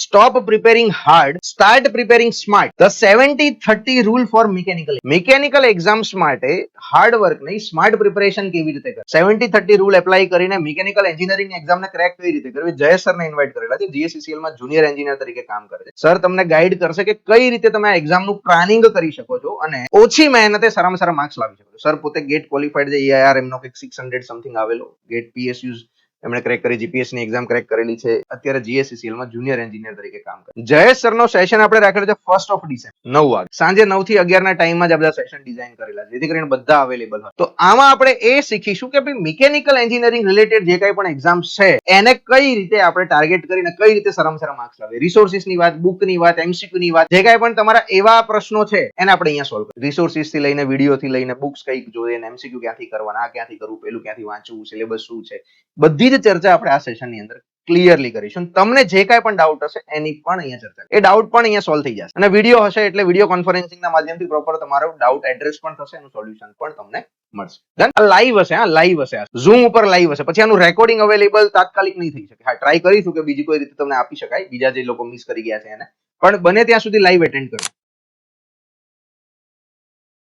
Stop preparing hard start preparing smart the seventy thirty rule for mechanical mechanical exams માટે hard work નહીં smart preparation કેવી રીતે કરે? Seventy thirty rule apply કરીને mechanical engineering એક્ઝામને crack કઈ રીતે કરવી? જયેશ સરને ઇન્વાઇટ કરેલા છે. જીએસસીસીએલમાં જુનિયર એન્જિનિયર તરીકે કામ કરે છે. સર તમને ગાઈડ કરશે કે કઈ રીતે તમે આ એક્ઝામનું પ્લાનિંગ કરી શકો છો અને ઓછી મહેનતે સારામાં સારા માર્ક્સ લાવી શકો છો. સર પોતે ગેટ ક્વોલિફાઈડ છે EIR એમનો કંઈક સિક્સ હંડ્રેડ સમથિંગ આવેલો. ગેટ પીએસયુ એમણે ક્રેક કરી જીપીએસની એક્ઝામ ક્રેક કરેલી છે. અત્યારે જીએસસીસીએલમાં જુનિયર એન્જિનિયર તરીકે કામ કરે જયેશ સરનો સેશન આપણે રાખેલો છે ફર્સ્ટ ઓફ ડિસેમ્બર નવ વાગે સાંજે નવથી અગિયાર ના ટાઈમમાં જ બધા સેશન ડિઝાઇન કરેલા જેથી કરીને બધા અવેલેબલ હોય. તો આમાં આપણે એ શીખીશું કે ભાઈ મિકેનિકલ એન્જિનિયરિંગ રિલેટેડ જે કઈ પણ એક્ઝામ છે, એને કઈ રીતે આપણે ટાર્ગેટ કરીને કઈ રીતે સરમસર સારા માર્ક્સ લાવે રિસોર્સિસની વાત બુકની વાત એમસીક્યુ ની વાત, જે કઈ પણ તમારા એવા પ્રશ્નો છે, એને આપણે અહીંયા સોલ્વ કરીએ. રિસોર્સિસથી લઈને વીડિયો થી લઈને બુક્સ કંઈક જોઈએ એમસીક્યુ ક્યાંથી કરવાના ક્યાંથી કરવું, પેલું ક્યાંથી વાંચવું સિલેબસ શું છે બધી જ ચર્ચા આપણે આ સેશનની અંદર ક્લિયરલી કરીશું. તમને જે કાંઈ પણ ડાઉટ હશે, એની પણ અહીંયા ચર્ચા એ ડાઉટ પણ અહીંયા સોલ્વ થઈ જશે. અને વીડિયો હશે એટલે વીડિયો કોન્ફરન્સિંગના માધ્યમથી પ્રોપર તમારો ડાઉટ એડ્રેસ પણ થશે, એનું સોલ્યુશન પણ તમને મળશે. ધન આ લાઈવ હશે, હા લાઈવ હશે ઝૂમ ઉપર લાઈવ હશે. પછી આનું રેકોર્ડિંગ અવેલેબલ તાત્કાલિક નહીં થઈ શકે. હા ટ્રાય કરીશું કે બીજી કોઈ રીતે તમને આપી શકાય. બીજા જે લોકો મિસ કરી ગયા છે એને. પણ બને ત્યાં સુધી લાઈવ એટેન્ડ કરો.